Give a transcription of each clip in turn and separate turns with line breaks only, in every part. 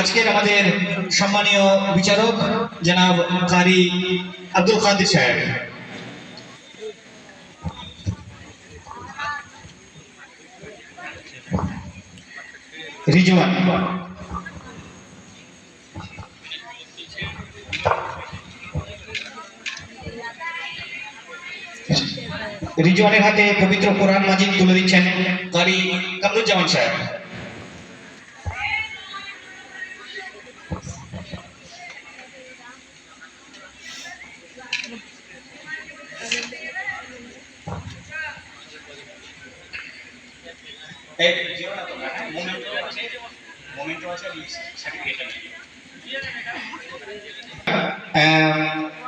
আজকের আমাদের সম্মানীয় বিচারক জনাব কারি আব্দুল কাদির সাহেব। রিজওয়ান। রিজওয়ানের হাতে পবিত্র কোরআন মাজিদ তুলে দিচ্ছেন কারি কামরুজ্জামান সাহেব।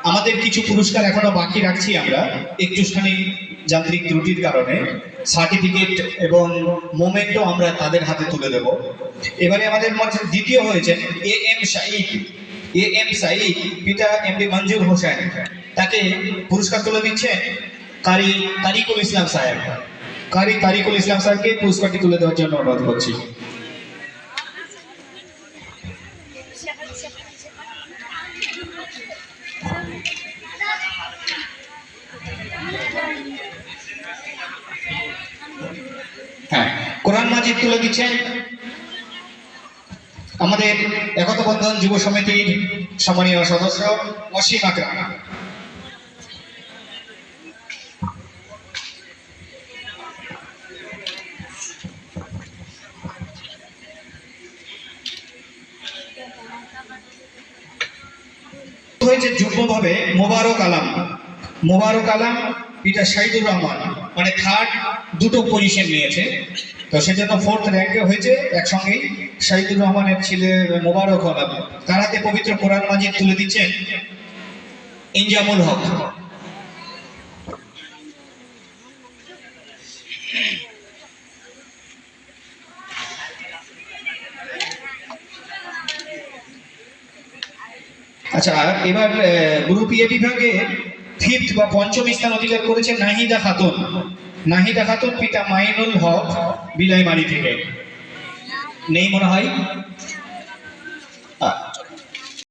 আমাদের কিছু পুরস্কার এখনও বাকি রাখছি আমরা। একটুখানি যান্ত্রিক ত্রুটির কারণে। সার্টিফিকেট এবং মোমেন্টও আমরা তাদের হাতে তুলে দেব। এবারে আমাদের মধ্যে দ্বিতীয় হয়েছে A M Sayeed A M Sayeed পিতা এম ডি মঞ্জুর হোসেন। তাকে পুরস্কার তুলে দিচ্ছেন কারি তারিকুল ইসলাম সাহেব। কারি তারিকুল ইসলাম সাহেবকে পুরস্কারটি তুলে দেওয়ার জন্য অনুরোধ করছি। হ্যাঁ কোরআন মাজিদ তুলে দিচ্ছেন। আমাদের একতা বন্ধন যুব সমিতির সম্মানীয় সদস্য অসীম আকরাম। হয়েছে যুগ্মভাবে মোবারক আলাম। মোবারক আলাম এটা সাইদুর রহমান। মানে থার্ড দুটো পজিশন নিয়েছে। তো সেজন্য ফোর্থ র্যাঙ্কে হয়েছে একসঙ্গেই শাহিদুর রহমানের ছেলে মোবারক আলাম। তার হাতে পবিত্র কোরআন মাজিদ তুলে দিচ্ছেন ইনজামুল হক। আচ্ছা এবার গ্রুপ এ বিভাগে ফিফথ বা পঞ্চম স্থান অধিকার করেছে নাহিদা খাতুন। নাহিদা খাতুন পিতা মাইনুল হক বিলাইমারি থেকে। নেই মনে হয়?